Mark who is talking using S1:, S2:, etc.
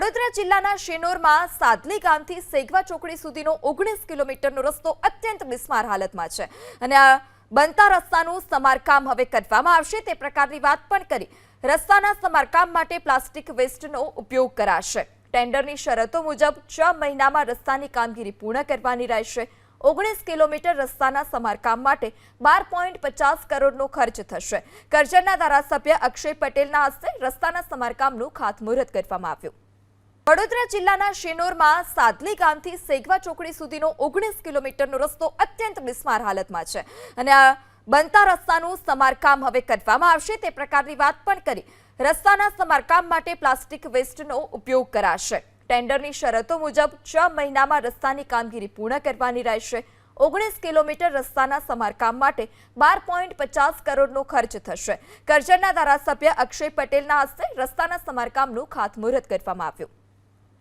S1: વડોદરા જિલ્લાના શેનોરમાં સાદલી ગામથી સેગવા ચોકડી સુધીનો ઓગણીસ કિલોમીટરનો રસ્તો અત્યંત બિસ્માર હાલતમાં છે. અને આ બનતા રસ્તાનું સમારકામ હવે કરવામાં આવશે. તે પ્રકારની વાત પણ કરી. રસ્તાના સમારકામ માટે પ્લાસ્ટિક વેસ્ટનો ઉપયોગ કરાશે. ટેન્ડરની શરતો મુજબ છ મહિનામાં રસ્તાની કામગીરી પૂર્ણ કરવાની રહેશે. ઓગણીસ કિલોમીટર રસ્તાના સમારકામ માટે બાર પોઈન્ટ પચાસ કરોડનો ખર્ચ થશે. કરજણના ધારાસભ્ય અક્ષય પટેલના હસ્તે રસ્તાના સમારકામનું ખાતમુહૂર્ત કરવામાં આવ્યું. વડોદરા જિલ્લાના શેનોરમાં સાદલી ગામથી સેગવા ચોકડી સુધીનો ઓગણીસ કિલોમીટરનો રસ્તો અત્યંત બિસ્માર હાલતમાં છે. અને આ બનતા રસ્તાનું સમારકામ હવે કરવામાં આવશે, તે પ્રકારની વાત પણ કરી. રસ્તાના સમારકામ માટે પ્લાસ્ટિક વેસ્ટનો ઉપયોગ કરાશે. ટેન્ડરની શરતો મુજબ છ મહિનામાં રસ્તાની કામગીરી પૂર્ણ કરવાની રહેશે. ઓગણીસ કિલોમીટર રસ્તાના સમારકામ માટે બાર પોઈન્ટ પચાસ કરોડનો ખર્ચ થશે. કરજણના ધારાસભ્ય અક્ષય પટેલના હસ્તે રસ્તાના સમારકામનું ખાતમુહૂર્ત કરવામાં આવ્યું.